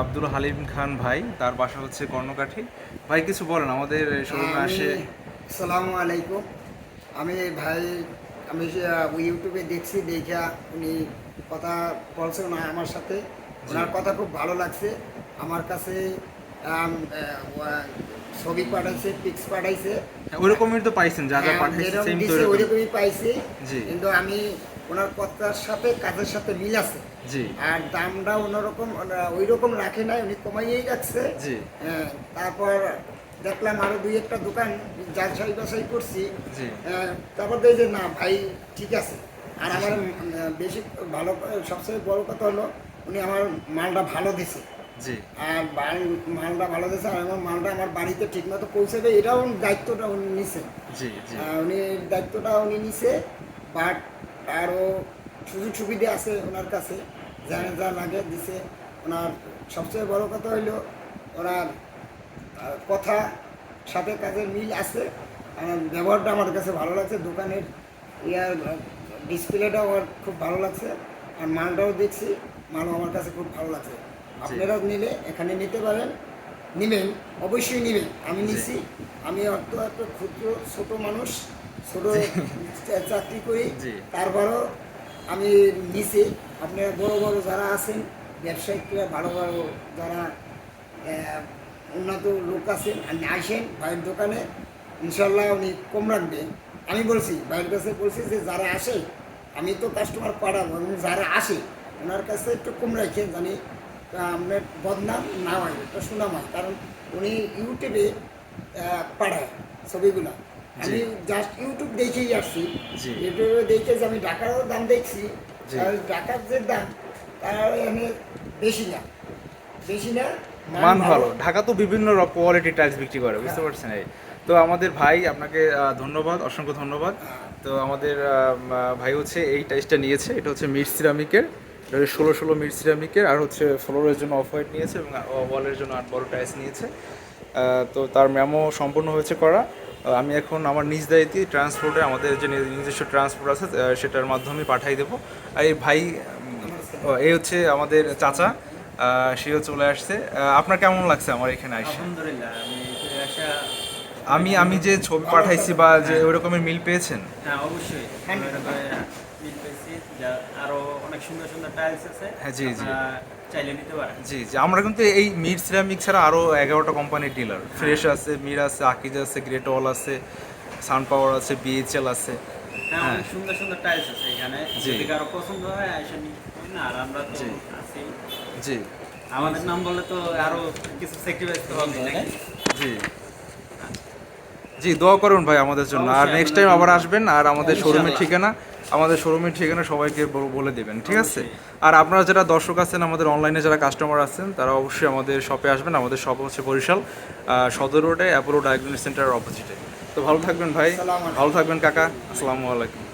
আব্দুল হালিম খান ভাই তার বাসা হচ্ছে কর্ণকাঠি। ভাই কিছু বলেন আমাদের শোরুমে আসে। সালামু আলাইকুম। আমি ভাই আমি ইউটিউবে দেখছি দেখা উনি কথা বলছে না আমার সাথে। ওনার কথা খুব ভালো লাগছে। আমার কাছে ছবি পাঠাইছে পিক্স পাঠাইছে। ওইরকমই তো পাইছেন যা যা হ্যাঁ, পাঠাইছে সেম তো ওইরকমই পাইছি। জি। কিন্তু আমি ওনার কথার সাথে কাজের সাথে মিল আছে। আর দামটা অন্যরকম ওই রকম রাখে নাই উনি কমাইয়েই রাখছে। হ্যাঁ, তারপর দেখলাম আরও দুই একটা দোকান যাচাই বাছাই করছি। হ্যাঁ, তারপর দেখি যে না ভাই ঠিক আছে। আর আমার বেশি ভালো সবচেয়ে বড় কথা হলো উনি আমার মালটা ভালো দিছে। আর মাল মালটা ভালো দিছে আর আমার মালটা আমার বাড়িতে ঠিকমতো পৌঁছাবে এটাও উনি দায়িত্বটা উনি নিছে উনি দায়িত্বটা উনি নিছে বাট আরও সুযোগ সুবিধা আছে ওনার কাছে। যা যা লাগে দিছে। ওনার সবচেয়ে বড় কথা হইল ওনার কথা সাথে কাজের মিল আছে। ব্যবহারটা আমার কাছে ভালো লাগছে। দোকানের ইয়ার ডিসপ্লেটাও আমার খুব ভালো লাগছে। আর মালটাও দেখছি। মালও আমার কাছে খুব ভালো লাগছে। আপনারাও নিলে এখানে নিতে পারেন। নিবেন অবশ্যই নিবেন। আমি নিছি। আমি অত এত ক্ষুদ্র ছোট মানুষ। ছোট চাকরি করি। তারপরও আমি নিছি। আপনারা বড় বড় যারা আছেন ব্যবসায়িকরা ভালো ভালো যারা উন্নত লোক আছেন আপনি আসেন ভাইয়ের দোকানে ইনশাল্লাহ উনি কম রাখবে। আমি বলছি ভাইয়ের কাছে বলছি যে যারা আসে আমি তো কাস্টমার পাঠাবো এবং যারা আসে ওনার কাছে একটু কম রাখেন জানি আপনার বদনাম না হয় একটা সুনাম হয়। কারণ উনি ইউটিউবে পাঠায় ছবিগুলা। আমি জাস্ট ইউটিউব দেখেই আসছি। ইউটিউবে দেখে আমি ঢাকারও দাম দেখছি। আর ঢাকার যে দাম তার এখানে বেশি না। বেশি না মান ভালো। ঢাকা তো বিভিন্ন কোয়ালিটি টাইলস বিক্রি করে বুঝতে পারছেন এই। তো আমাদের ভাই আপনাকে ধন্যবাদ অসংখ্য ধন্যবাদ। তো আমাদের ভাই হচ্ছে এই টাইলসটা নিয়েছে। এটা হচ্ছে মিড সিরামিকের। এটা ষোলো ষোলো মিড সিরামিকের আর হচ্ছে ফ্লোরের জন্য অফ হোয়াইট নিয়েছে এবং ওয়ালের জন্য আট বড় টাইলস নিয়েছে। তো তার ম্যামও সম্পূর্ণ হয়েছে করা। আমি এখন আমার নিজ দায়িত্বে ট্রান্সপোর্টে আমাদের যে নিজস্ব ট্রান্সপোর্ট আছে সেটার মাধ্যমে পাঠিয়ে দেবো। আর এই ভাই এই হচ্ছে আমাদের চাচা সেও চলে আসছে। আপনার কেমন লাগছে আমার এখানে আসে আমি আমি যে ছবি পাঠাইছি বা যে ওই রকমের মিল পেয়েছেন? হ্যাঁ অবশ্যই। মিল পেয়েছি যা আরও অনেক সুন্দর সুন্দর টাইলস আছে হ্যাঁ, জি, জি। চাইলে নিতে পারেন। জি জি। আমরা কিন্তু এই মির সিরামিক ছাড়া আরও এগারোটা কোম্পানির ডিলার ফ্রেশ আছে মির আছে আকিজ আছে গ্রেট অল আছে সান পাওয়ার আছে বিএইচএল আছে। হ্যাঁ অনেক সুন্দর সুন্দর টাইলস আছে এখানে। যদি কারও পছন্দ হয় আইসা নিতে পারেন। আর আমরা তো জি। আছি। জি। আমাদের নাম বললে তো আরও কিছু স্যাক্রিফাইস তো হবে জি। জি দোয়া করুন ভাই আমাদের জন্য। আর নেক্সট টাইম আবার আসবেন আর আমাদের শোরুমের ঠিকানা আমাদের শোরুমের ঠিকানা সবাইকে বলে দেবেন ঠিক আছে? আর আপনারা যারা দর্শক আছেন আমাদের অনলাইনে যারা কাস্টমার আছেন তারা অবশ্যই আমাদের শপে আসবেন। আমাদের শপ হচ্ছে বরিশাল সদর রোডে অ্যাপোলো ডায়াগনোস্টিক সেন্টারের অপোজিটে তো ভালো থাকবেন ভাই। ভালো থাকবেন কাকা। আসসালামু আলাইকুম।